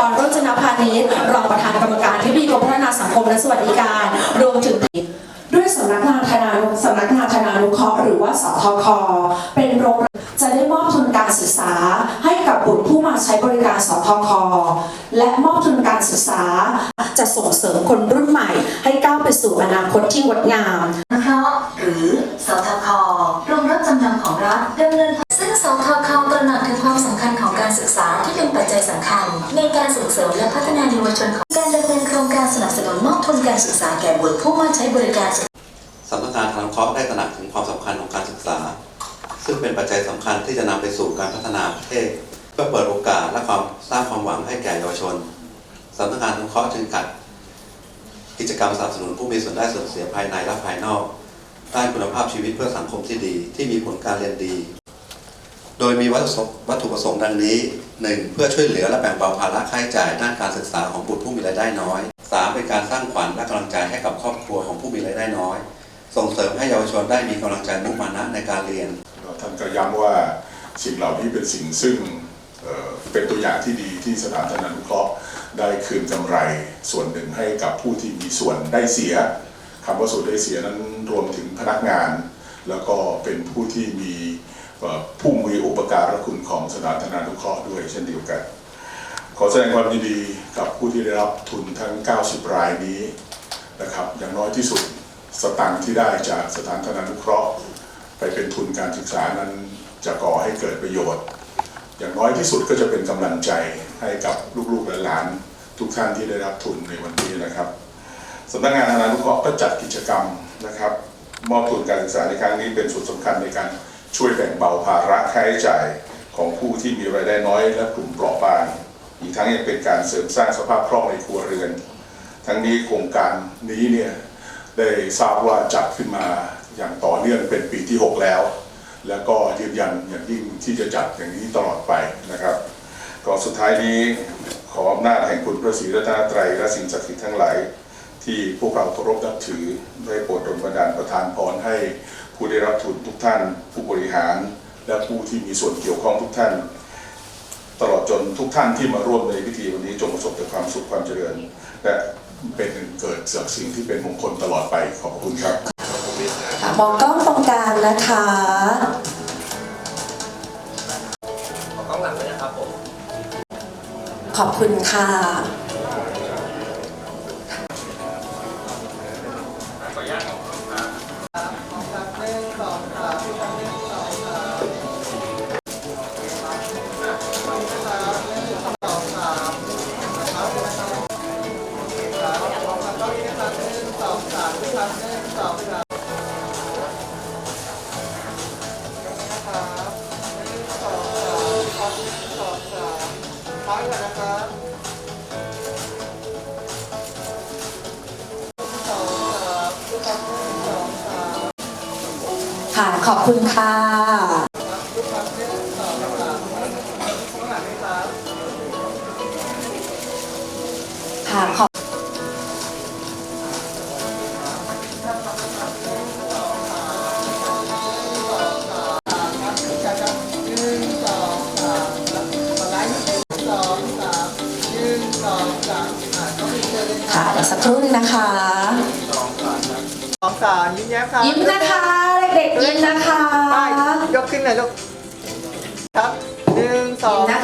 รรจนพานิชรองประธานกรรมการที่ดีกรมพัฒนาสังคมและสวัสดิการ รวมถึงด้วยสำนักงานธนานุสำนักงานธนานุเคราะห์หรือว่าสทคเป็นโรงจะได้มอบทุนการศึกษาให้กับบุตรผู้มาใช้บริการสทคและมอบทุนการศึกษาจะส่งเสริมคนรุ่นใหม่ ให้ก้าวไปสู่อนาคตที่งดงามเคราะหรือสทค ในการส่งเสริมและพัฒนาเยาวชนของการดำเนินโครงการสนับสนุนมอบทุนการศึกษาแก่บุตรผู้มาใช้บริการสำนักงานทางเคราะห์ได้ตระหนักถึงความสำคัญของการศึกษา ซึ่งเป็นปัจจัยสำคัญที่จะนำไปสู่การพัฒนาประเทศเพื่อเปิดโอกาสและความสร้างความหวังให้แก่เยาวชนสำนักงานทางเคราะห์จึงจัดกิจกรรมสนับสนุนผู้มีส่วนได้ส่วนเสียภายในและภายนอกด้านคุณภาพชีวิตเพื่อสังคมที่ดี ที่มีผลการเรียนดี โดยมีวัตถุประสงค์วัตถุประสงค์ดังนี้ 1. เพื่อช่วยเหลือและแบ่งเบาภาระค่าใช้จ่ายด้านการศึกษาของบุตรผู้มีรายได้น้อย 3. เป็นการสร้างขวัญและกำลังใจให้กับครอบครัวของผู้มีรายได้น้อย ส่งเสริมให้เยาวชนได้มีกำลังใจมุ่งมั่นในการเรียนท่านก็ย้ำว่าสิ่งเหล่านี้เป็นสิ่งซึ่งเป็นตัวอย่างที่ดีที่สถานธนานุเคราะห์ได้คืนกำไรส่วนหนึ่งให้กับผู้ที่มีส่วนได้เสียคำว่าส่วนได้เสียนั้นรวมถึงพนักงาน แล้วก็เป็นผู้ที่มี ผู้มีอุปการะคุณของสถานธนานุเคราะห์ด้วยเช่นเดียวกัน ขอแสดงความยินดีกับผู้ที่ได้รับทุนทั้ง 90 รายนี้นะครับ อย่างน้อยที่สุดสตังค์ที่ได้จากสถานธนานุเคราะห์ ไปเป็นทุนการศึกษานั้นจะก่อให้เกิดประโยชน์ อย่างน้อยที่สุดก็จะเป็นกำลังใจให้กับลูกๆหลานๆทุกท่านที่ได้รับทุนในวันนี้นะครับสำนักงานธนานุเคราะห์ก็จัดกิจกรรมนะครับ มอบทุนการศึกษาในครั้งนี้เป็นส่วนสำคัญในการ ช่วยแบ่งเบาภาระค่าใช้จ่ายของผู้ที่มีรายได้น้อยและกลุ่มเปราะบาง อีกทั้งยังเป็นการเสริมสร้างสภาพคล่องในครัวเรือน ทั้งนี้โครงการนี้เนี่ยได้ทราบว่าจัดขึ้นมาอย่างต่อเนื่องเป็นปีที่ 6 แล้ว แล้วก็ยืนยันอย่างยิ่งที่จะจัดอย่างนี้ตลอดไปนะครับก็สุดท้ายนี้ขออำนาจแห่งคุณพระศรีรัตนตรัยและสิ่งศักดิ์สิทธิ์ทั้งหลาย ที่พวกเราเคารพนับถือได้โปรดดลบันดาลประทานพรให้ผู้ได้รับทุนทุกท่านผู้บ และผู้ที่มีส่วนเกี่ยวข้องทุกท่าน ตลอดจนทุกท่านที่มาร่วมในพิธีวันนี้จงประสบแต่ความสุขความเจริญ และเป็นเกิดจากสิ่งที่เป็นมงคลตลอดไปขอบคุณครับค่ะมองกล้องตรงกลางนะคะขอกล้องหลังด้วยนะครับผมขอบคุณค่ะ ค่ะขอบคุณค่ะ ครู่นงนะคะ สองสามยิ้มแย้มครัยิ้มนะคะ เด็กๆยิ้มนะคะยกขึ้นหน่อยลูกครับหนึ่งสอง ยิ้